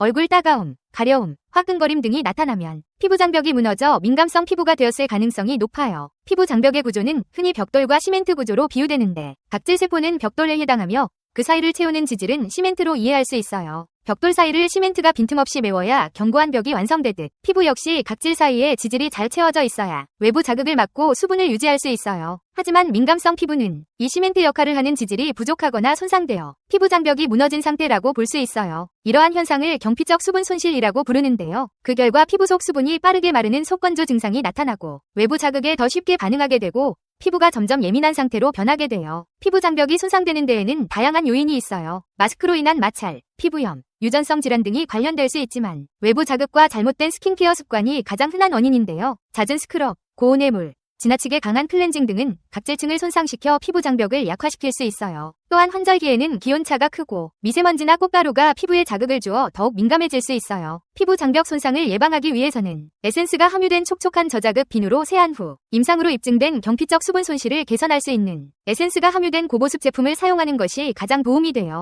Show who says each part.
Speaker 1: 얼굴 따가움, 가려움, 화끈거림 등이 나타나면 피부 장벽이 무너져 민감성 피부가 되었을 가능성이 높아요. 피부 장벽의 구조는 흔히 벽돌과 시멘트 구조로 비유되는데 각질 세포는 벽돌에 해당하며 그 사이를 채우는 지질은 시멘트로 이해할 수 있어요. 벽돌 사이를 시멘트가 빈틈없이 메워야 견고한 벽이 완성되듯 피부 역시 각질 사이에 지질이 잘 채워져 있어야 외부 자극을 막고 수분을 유지할 수 있어요. 하지만 민감성 피부는 이 시멘트 역할을 하는 지질이 부족하거나 손상되어 피부 장벽이 무너진 상태라고 볼 수 있어요. 이러한 현상을 경피적 수분 손실이라고 부르는데요. 그 결과 피부 속 수분이 빠르게 마르는 속건조 증상이 나타나고 외부 자극에 더 쉽게 반응하게 되고 피부가 점점 예민한 상태로 변하게 돼요. 피부 장벽이 손상되는 데에는 다양한 요인이 있어요. 마스크로 인한 마찰, 피부염, 유전성 질환 등이 관련될 수 있지만 외부 자극과 잘못된 스킨케어 습관이 가장 흔한 원인인데요. 잦은 스크럽, 고온의 물, 지나치게 강한 클렌징 등은 각질층을 손상시켜 피부 장벽을 약화시킬 수 있어요. 또한 환절기에는 기온차가 크고 미세먼지나 꽃가루가 피부에 자극을 주어 더욱 민감해질 수 있어요. 피부 장벽 손상을 예방하기 위해서는 에센스가 함유된 촉촉한 저자극 비누로 세안 후 임상으로 입증된 경피적 수분 손실을 개선할 수 있는 에센스가 함유된 고보습 제품을 사용하는 것이 가장 도움이 돼요.